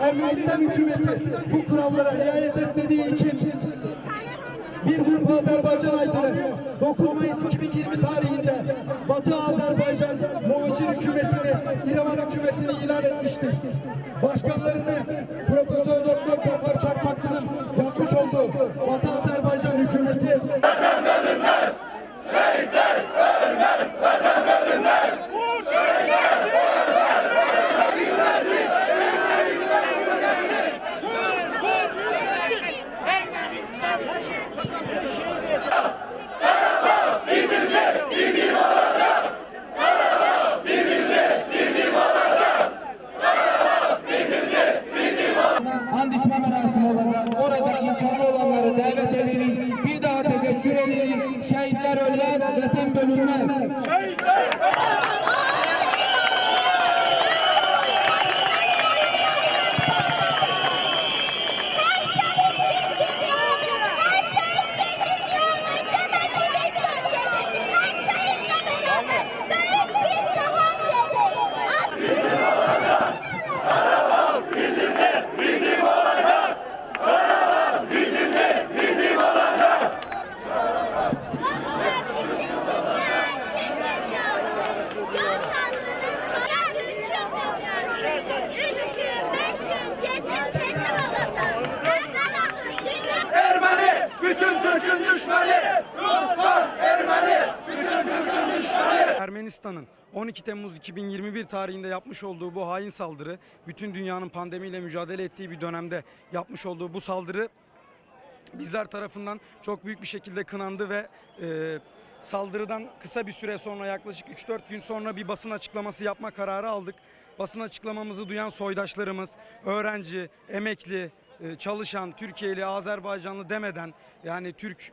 Ermenistan hükümeti bu kurallara riayet etmediği için bir grup Azerbaycan aydını 9 Mayıs 2020 tarihinde Batı Azerbaycan muhacir hükümetini, İran hükümetini ilan etmiştir. Başkanlarını Profesör Doktor Gafar Çakmaklı'nın yapmış olduğu Batı Azerbaycan hükümeti and Şehitler ölmez, vatan Ermenistan'ın 12 Temmuz 2021 tarihinde yapmış olduğu bu hain saldırı, bütün dünyanın pandemiyle mücadele ettiği bir dönemde yapmış olduğu bu saldırı bizler tarafından çok büyük bir şekilde kınandı ve e, saldırıdan kısa bir süre sonra yaklaşık 3-4 gün sonra bir basın açıklaması yapma kararı aldık. Basın açıklamamızı duyan soydaşlarımız, öğrenci, emekli, e, çalışan, Türkiye'li, Azerbaycanlı demeden yani Türk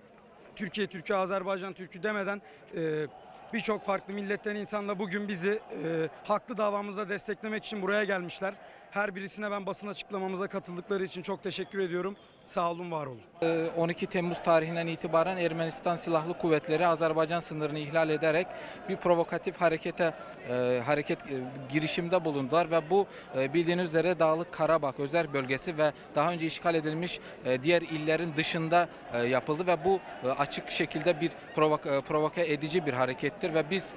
Türkiye Türk'ü, Azerbaycan Türk'ü demeden e, birçok farklı milletten insan da bugün bizi e, haklı davamızda desteklemek için buraya gelmişler. Her birisine ben basın açıklamamıza katıldıkları için çok teşekkür ediyorum. Sağ olun, var olun. Ee, 12 Temmuz tarihinden itibaren Ermenistan Silahlı Kuvvetleri Azerbaycan sınırını ihlal ederek bir provokatif harekete e, hareket e, girişimde bulundular ve bu e, bildiğiniz üzere Dağlık Karabağ özel bölgesi ve daha önce işgal edilmiş diğer illerin dışında yapıldı ve bu açık şekilde bir provok- e, provoke edici bir harekettir ve biz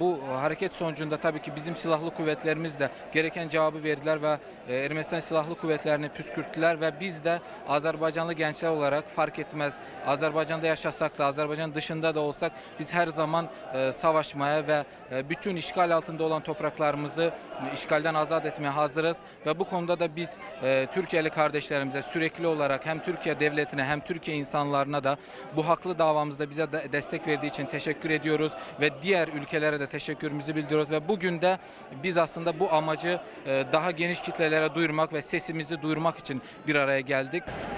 bu hareket sonucunda tabii ki bizim silahlı kuvvetlerimiz de gereken cevabı verdiler ve Ermenistan Silahlı Kuvvetlerini püskürttüler ve biz de Azerbaycanlı gençler olarak fark etmez. Azerbaycan'da yaşasak da Azerbaycan dışında da olsak biz her zaman e, savaşmaya ve e, bütün işgal altında olan topraklarımızı e, işgalden azat etmeye hazırız. Ve bu konuda da biz e, Türkiye'li kardeşlerimize sürekli olarak hem Türkiye devletine hem Türkiye insanlarına da bu haklı davamızda bize de destek verdiği için teşekkür ediyoruz. Ve diğer ülkelere de teşekkürümüzü bildiriyoruz. Ve bugün de biz aslında bu amacı e, daha geniş kitlelere duyurmak ve sesimizi duyurmak için bir araya geldik.